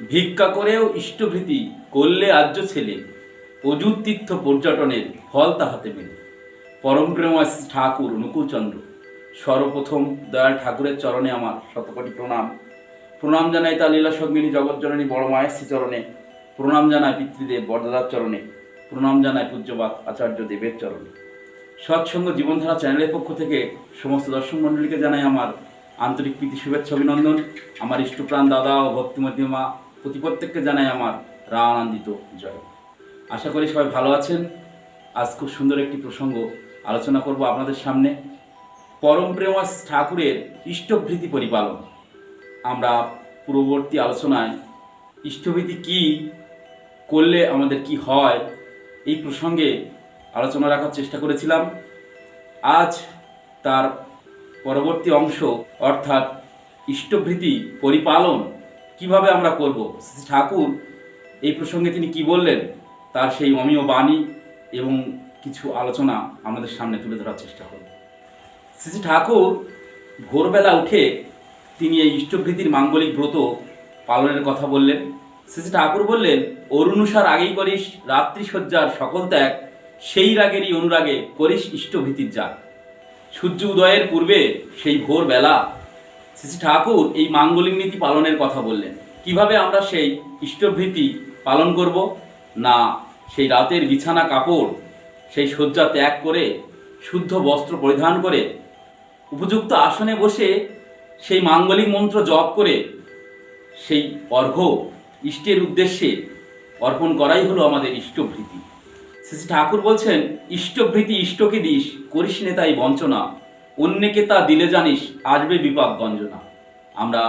ভিক্ষা করেও ইষ্টভীতি করলে আর্য ছেলে অজুত তীর্থ পর্যটনের ফল তাহাতে মেলে। পরম প্রেময় শ্রী ঠাকুর অনুকূলচন্দ্র, সর্বপ্রথম দয়াল ঠাকুরের চরণে আমার শতকোটি প্রণাম। প্রণাম জানাই তা লীলা সঙ্গিনী জগৎজননী বড় মায়ের শ্রীচরণে প্রণাম জানায় পিতৃদেব বরদাদার চরণে। প্রণাম জানায় পূজ্যবাদ আচার্য দেবের চরণে। সৎসঙ্গ জীবনধারা চ্যানেলের পক্ষ থেকে সমস্ত দর্শক মণ্ডলীকে জানাই আমার আন্তরিক প্রীতি, শুভেচ্ছা, অভিনন্দন। আমার ইষ্টপ্রাণ দাদা ও ভক্তিমতী মা প্রতি প্রত্যেককে জানাই আমার রা আনন্দিত জয়। আশা করি সবাই ভালো আছেন। আজ খুব সুন্দর একটি প্রসঙ্গ আলোচনা করব আপনাদের সামনে। পরম প্রেমাস ঠাকুরের ইষ্টভৃতি পরিপালন। আমরা পূর্ববর্তী আলোচনায় ইষ্টভীতি কি, করলে আমাদের কি হয়, এই প্রসঙ্গে আলোচনা রাখার চেষ্টা করেছিলাম। আজ তার পরবর্তী অংশ অর্থাৎ ইষ্টভৃতি পরিপালন কীভাবে আমরা করব? ঠাকুর, এই প্রসঙ্গে তিনি কি বললেন? তার সেই অমীয় বাণী এবং কিছু আলোচনা আমাদের সামনে তুলে ধরার চেষ্টা করব। শ্রী ঠাকুর, ভোরবেলা উঠে তিনি এই ইষ্টভৃতির মাঙ্গলিক ব্রত পালনের কথা বললেন। শ্রী ঠাকুর বললেন, অরুণুষার আগেই করিস, রাত্রি সজ্জার সকল ত্যাগ, সেই রাগেরই অনুরাগে করিস ইষ্টভীতির যাগ। সূর্য উদয়ের পূর্বে সেই ভোরবেলা শ্রী ঠাকুর এই মাঙ্গলিক নীতি পালনের কথা বললেন। কীভাবে আমরা সেই ইষ্টভীতি পালন করব? না, সেই রাতের বিছানা কাপড়, সেই শয্যা ত্যাগ করে, শুদ্ধ বস্ত্র পরিধান করে, উপযুক্ত আসনে বসে সেই মাঙ্গলিক মন্ত্র জপ করে, সেই অর্ঘ্য ইষ্টের উদ্দেশ্যে অর্পণ করাই হলো আমাদের ইষ্টভৃতি। শ্রী ঠাকুর বলছেন, ইষ্টভৃতি ইষ্টকে দিস, করিস নে তাই বঞ্চনা। অন্যকে তা দিলে জানিস, আসবে বিপদ গঞ্জনা। আমরা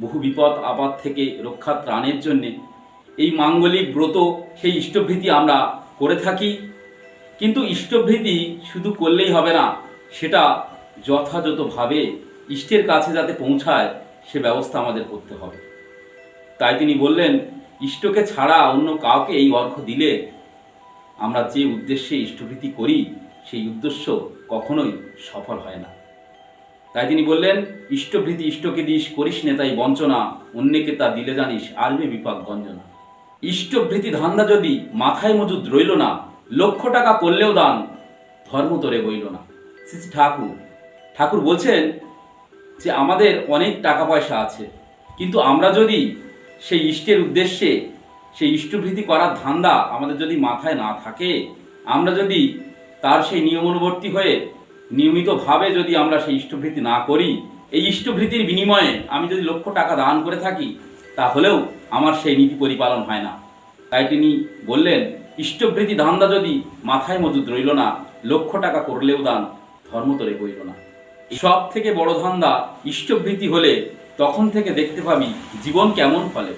বহু বিপদ, আপদ থেকে রক্ষা ত্রাণের জন্যে এই মাঙ্গলিক ব্রত, সেই ইষ্টভৃতি আমরা করে থাকি। কিন্তু ইষ্টভৃতি শুধু করলেই হবে না, সেটা যথাযথভাবে ইষ্টের কাছে যাতে পৌঁছায়, সে ব্যবস্থা আমাদের করতে হবে। তাই তিনি বললেন, ইষ্টকে ছাড়া অন্য কাউকে এই অর্ঘ্য দিলে আমরা যে উদ্দেশ্যে ইষ্টভৃতি করি সেই উদ্দেশ্য কখনোই সফল হয় না। তাই তিনি বললেন, ইষ্টভৃতি ইষ্টকে দিস, করিস নে তাই বঞ্চনা, অন্যকে তা দিলে জানিস আরবে বিপাক গঞ্জনা। ইষ্টভৃতি ধান্দা যদি মাথায় মজুদ রইল না, লক্ষ টাকা করলেও দান, ধর্ম তোরে বইল না। শ্রী ঠাকুর ঠাকুর বলছেন যে আমাদের অনেক টাকা পয়সা আছে, কিন্তু আমরা যদি সেই ইষ্টের উদ্দেশ্যে সেই ইষ্টভৃতি করার ধান্দা আমাদের যদি মাথায় না থাকে, আমরা যদি তার সেই নিয়মানুবর্তী হয়ে নিয়মিতভাবে যদি আমরা সেই ইষ্টভৃতি না করি, এই ইষ্টভৃতির বিনিময়ে আমি যদি লক্ষ টাকা দান করে থাকি, তাহলেও আমার সেই নীতি পরিপালন হয় না। তাই তিনি বললেন, ইষ্টভৃতি ধান্দা যদি মাথায় মজুদ রইল না, লক্ষ টাকা করলেও দান ধর্ম তোরে বইল না। সব থেকে বড় ধান্দা ইষ্টভৃতি হলে তখন থেকে দেখতে পাবি জীবন কেমন ফলে।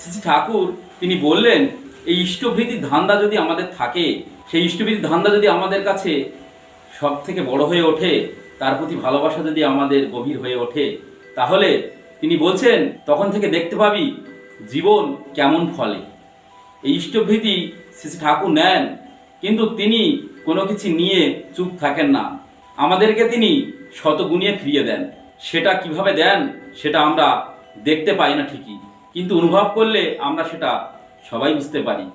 শ্রী ঠাকুর তিনি বললেন এই ইষ্টভৃতির ধান্দা যদি আমাদের থাকে, সেই ইষ্টভৃতির ধান্দা যদি আমাদের কাছে সব থেকে বড় হয়ে ওঠে, তার প্রতি ভালোবাসা যদি আমাদের গভীর হয়ে ওঠে, তাহলে তিনি বলছেন, তখন থেকে দেখতে পাবি জীবন কেমন ফলে। এই ইষ্টভীতি শ্রী শ্রী ঠাকুর নেন, কিন্তু তিনি কোনো কিছু নিয়ে চুপ থাকেন না। আমাদেরকে তিনি শতগুণিয়ে ফিরিয়ে দেন। সেটা কীভাবে দেন, সেটা আমরা দেখতে পাই না ঠিকই। কিন্তু অনুভব করলে আমরা সেটা সবাই বুঝতে পারি।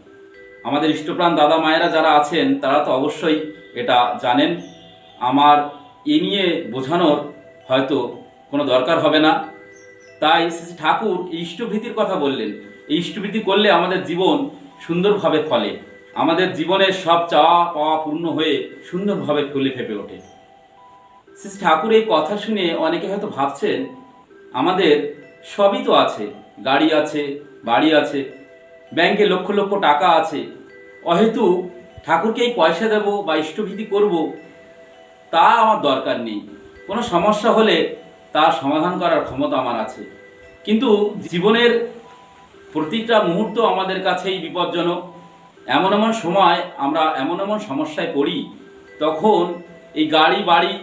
আমাদের ইষ্টপ্রাণ দাদা মায়েরা যারা আছেন, তারা তো অবশ্যই এটা জানেন। আমার এ নিয়ে বোঝানোর হয়তো কোনো দরকার হবে না। তাই শ্রী ঠাকুর ইষ্টভীতির কথা বললেন। এই ইষ্টভীতি করলে আমাদের জীবন সুন্দরভাবে ফলে। আমাদের জীবনের সব চাওয়া পাওয়া পূর্ণ হয়ে সুন্দরভাবে ফুলে ফেপে ওঠে। শ্রী ঠাকুর এই কথা শুনে অনেকে হয়তো ভাবছেন, আমাদের সবই তো আছে, গাড়ি আছে, বাড়ি আছে ব্যাংকে লক্ষ লক্ষ টাকা আছে। অহেতু ঠাকুরকে এই পয়সা দেব বা ইষ্টভীতি করব, তা আমার দরকার নেই। কোনো সমস্যা হলে তার সমাধান করার ক্ষমতা আমার আছে। কিন্তু জীবনের প্রতিটা মুহূর্ত আমাদের কাছেই বিপজ্জনক। এমন এমন সময় আমরা এমন এমন সমস্যায় পড়ি, তখন এই গাড়ি, বাড়ি,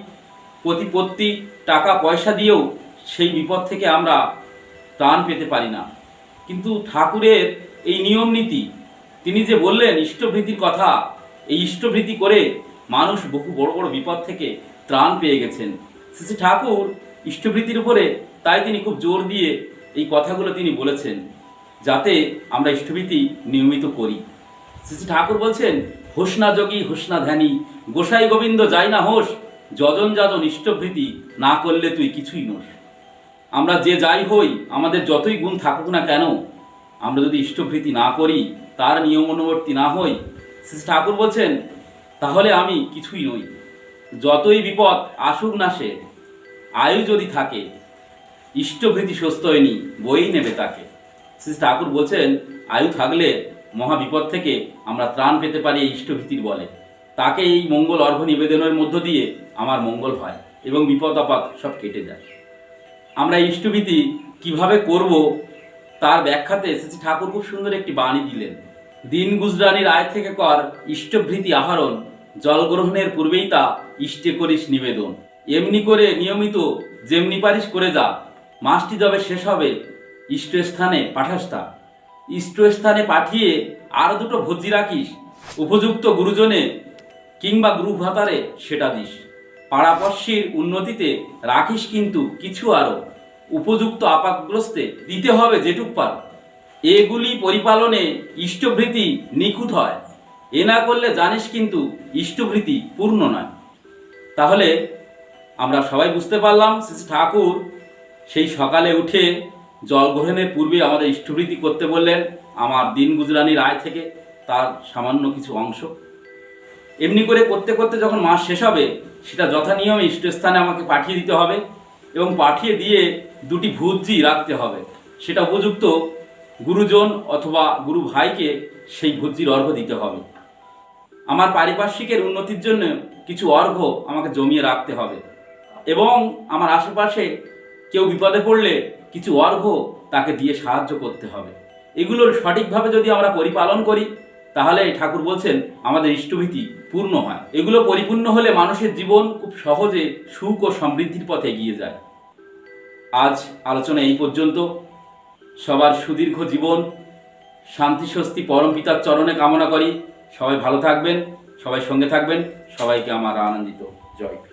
প্রতিপত্তি, টাকা, পয়সা দিয়েও সেই বিপদ থেকে আমরা ত্রাণ পেতে পারি না। কিন্তু ঠাকুরের এই নিয়ম নীতি। তিনি যে বললেন, ইষ্টভৃতির কথা এই ইষ্টভৃতি করে মানুষ বহু বড় বড় বিপদ থেকে ত্রাণ পেয়ে গেছেন। শ্রী ঠাকুর ইষ্টভৃতির উপরে তাই তিনি খুব জোর দিয়ে এই কথাগুলো তিনি বলেছেন, যাতে আমরা ইষ্টভীতি নিয়মিত করি। শ্রী ঠাকুর বলছেন, হোসনা যোগী, হোসনা ধ্যানী, গোসাই গোবিন্দ যাই না হোস, যজন যাজন ইষ্টভীতি না করলে তুই কিছুই নোস। আমরা যে যাই হই, আমাদের যতই গুণ থাকুক না কেন আমরা যদি ইষ্টভীতি না করি, তার নিয়ম অনুবর্তী না হই শ্রী ঠাকুর বলছেন, তাহলে আমি কিছুই নই। যতই বিপদ আসুক না সে, আয়ু যদি থাকে ইষ্টভীতি সুস্থ হয়নি বই নেবে তাকে। শ্রী ঠাকুর বলছেন, আয়ু থাকলে মহা বিপদ থেকে আমরা ত্রাণ পেতে পারি এই ইষ্টভীতির বলে। তাকে এই মঙ্গল অর্ঘ নিবেদনের মধ্য দিয়ে আমার মঙ্গল হয় এবং বিপদ আপদ সব কেটে যায়। আমরা ইষ্টভীতি কীভাবে করব তার ব্যাখ্যাতে শ্রী ঠাকুর খুব সুন্দর একটি বাণী দিলেন। দিন গুজরানির আয় থেকে কর, ইষ্টভৃতি আহরণ জল গ্রহণের পূর্বেই তা ইষ্টে করিস নিবেদন। এমনি করে নিয়মিত যেমনি পারিস করে যা, মাসটি যবে শেষ হবে, ইষ্টস্থানে পাঠাস তা। ইষ্টস্থানে পাঠিয়ে আরও দুটো ভোজি রাখিস, উপযুক্ত গুরুজনে কিংবা গ্রুপ ভাতারে সেটা দিস। পাড়াপড়শির উন্নতিতে রাখিস কিন্তু কিছু আরও। উপযুক্ত আপাতগ্রস্তে দিতে হবে যেটুক পার। এগুলি পরিপালনে ইষ্টভৃতি নিখুঁত হয়। এ না করলে জানিস কিন্তু ইষ্টভৃতি পূর্ণ নয়। তাহলে আমরা সবাই বুঝতে পারলাম, শ্রী ঠাকুর সেই সকালে উঠে জল গ্রহণের পূর্বে আমাদের ইষ্টভৃতি করতে বললেন, আমার দিন গুজরানির আয় থেকে তার সামান্য কিছু অংশ। এমনি করে করতে করতে যখন মাস শেষ হবে, সেটা যথা নিয়মে ইষ্টস্থানে আমাকে পাঠিয়ে দিতে হবে এবং পাঠিয়ে দিয়ে দুটি ভুজি রাখতে হবে। সেটা উপযুক্ত গুরুজন অথবা গুরু ভাইকে সেই ভুজির অর্ঘ দিতে হবে। আমার পারিপার্শ্বিকের উন্নতির জন্য কিছু অর্ঘ আমাকে জমিয়ে রাখতে হবে এবং আমার আশেপাশে কেউ বিপদে পড়লে কিছু অর্ঘ তাকে দিয়ে সাহায্য করতে হবে। এগুলোর সঠিকভাবে যদি আমরা পরিপালন করি, তাহলে ঠাকুর বলছেন, আমাদের ইষ্টভীতি পূর্ণ হয়। এগুলো পরিপূর্ণ হলে মানুষের জীবন খুব সহজে সুখ ও সমৃদ্ধির পথে এগিয়ে যায়। আজ আলোচনা এই পর্যন্ত। সবার সুদীর্ঘ জীবন, শান্তি, স্বস্তি, পরম পিতার চরণে কামনা করি। সবাই ভালো থাকবেন, সবাই সঙ্গে থাকবেন, সবাইকে আমার আনন্দিত জয়।